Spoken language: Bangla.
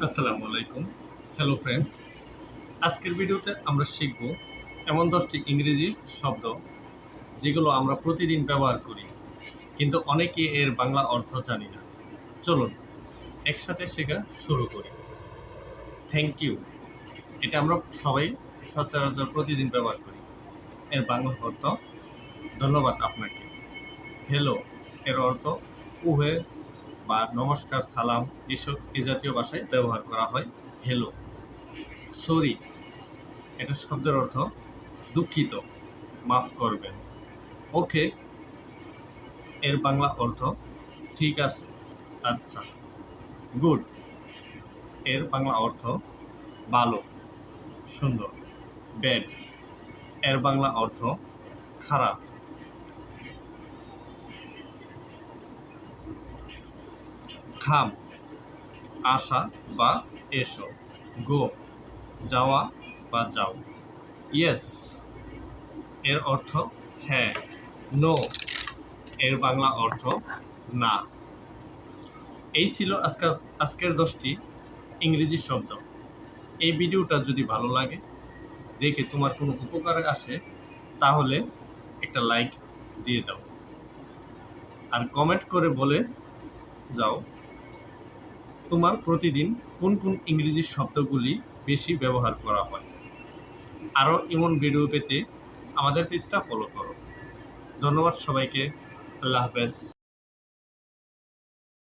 আসসালামু আলাইকুম। হ্যালো ফ্রেন্ডস আজকের ভিডিওতে আমরা শিখব এমন দশটি ইংরেজি শব্দ যেগুলো আমরা প্রতিদিন ব্যবহার করি, কিন্তু অনেকে এর বাংলা অর্থ জানি না। চলুন, একসাথে শেখা শুরু করি। থ্যাংক ইউ এটা আমরা সবাই সচরাচর প্রতিদিন ব্যবহার করি। এর বাংলা অর্থ ধন্যবাদ আপনাকে। হ্যালো এর অর্থ উহে বা নমস্কার, সালাম এসব এ জাতীয় ভাষায় ব্যবহার করা হয়। হ্যালো সরি এটা শব্দের অর্থ দুঃখিত। মাফ করবেন। ওকে এর বাংলা অর্থ ঠিক আছে। আচ্ছা। গুড এর বাংলা অর্থ ভালো, সুন্দর ব্যাড এর বাংলা অর্থ খারাপ। খাম। আসা বা এসো। গো, যাওয়া বা যাও। ইয়েস। এর অর্থ হ্যাঁ নো। এর বাংলা অর্থ না। এই ছিল আজকাল আজকের দশটি ইংরেজি শব্দ। এই ভিডিওটা যদি ভালো লাগে, দেখে তোমার কোনো উপকারে আসে, তাহলে একটা লাইক দিয়ে দাও। আর কমেন্ট করে বলে যাও। তোমার প্রতিদিন কোন কোন ইংরেজি শব্দগুলি বেশি ব্যবহার করা হয়? আরও এমন ভিডিও পেতে আমাদের পেজটা ফলো করো। ধন্যবাদ সবাইকে। আল্লাহ হাফেজ।